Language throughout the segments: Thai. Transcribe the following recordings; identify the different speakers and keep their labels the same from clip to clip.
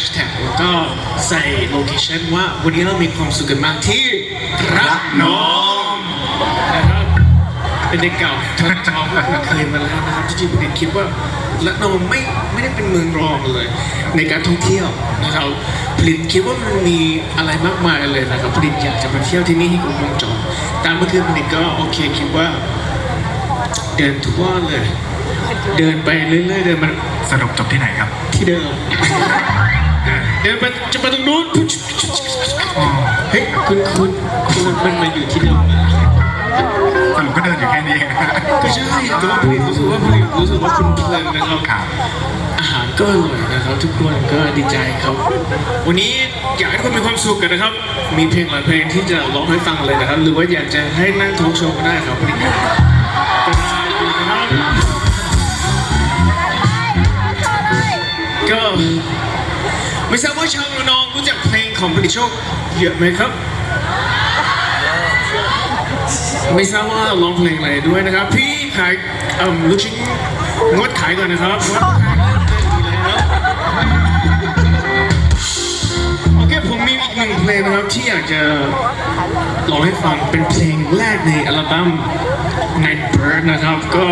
Speaker 1: ชแท็กแล้วก็ใส่โลเคชั่นว่าวันนี้เรามีความสุขกันมากที่รักน้องนะครับเป็นเด็กเก่าท้องท้องเคยมาแล้วนะครับจริงๆผมคิดว่ารักน้องไม่ไม่ได้เป็นเมืองรองเลย ในการท่องเที่ยวนะครับผลิตคิดว่ามันมีอะไรมากมายเลยนะครับผลิตอยากจะมาเที่ยวที่นี่ให้ครบวงจรตามเมื่อคืนผลิตก็โอเคคิดว่า เดินทั่วเลย เดินไปเรื่อยๆเดินมา
Speaker 2: สรุปจบที่ไหนครับ
Speaker 1: ที่เดิม เดินไปจะไปตรงนู้นเฮ้ยคุณคุณคุณมันมาอยู่ที่เดิมนะ
Speaker 2: สรุปก็เดินอยู่แค่นี้เอง
Speaker 1: ก็ใช่แต่ว่าผลิตรู้สึกว่าผลิตรู้สึกว่าคุณเพลินนะครับ
Speaker 2: ครับ
Speaker 1: อาหารก็อร่อยนะครับ ทุกคนก็ดีใจครับ วันนี้อยากให้ทุกคนมีความสุขกันนะครับ มีเพลงหลายเพลงที่จะร้องให้ฟังเลยนะครับ หรือว่าอยากจะให้นั่งทอล์กโชว์ก็ได้ครับผลิตก็ได้อยู่นะครับก็ ไม่ทราบว่าชาวระนองรู้จักเพลงของผลิตโชคเยอะไหมครับ ไม่ทราบว่าร้องเพลงอะไรด้วยนะครับ พี่ขายเอ่อลูกชิ้นงดขายก่อนนะครับงดขายเริ่มเต้นดีแล้วโอเคผมมีอีกหนึ่งเพลงนะครับที่อยากจะร้องให้ฟังเป็นเพลงแรกในอัลบั้ม Night Bird นะครับก็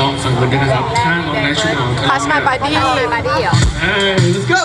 Speaker 1: ลองฟังกันด้วยนะครับถ้าลองได้ช่วยลองก็ลอง
Speaker 3: Touch my body my body เหรอ
Speaker 1: Hey, let's go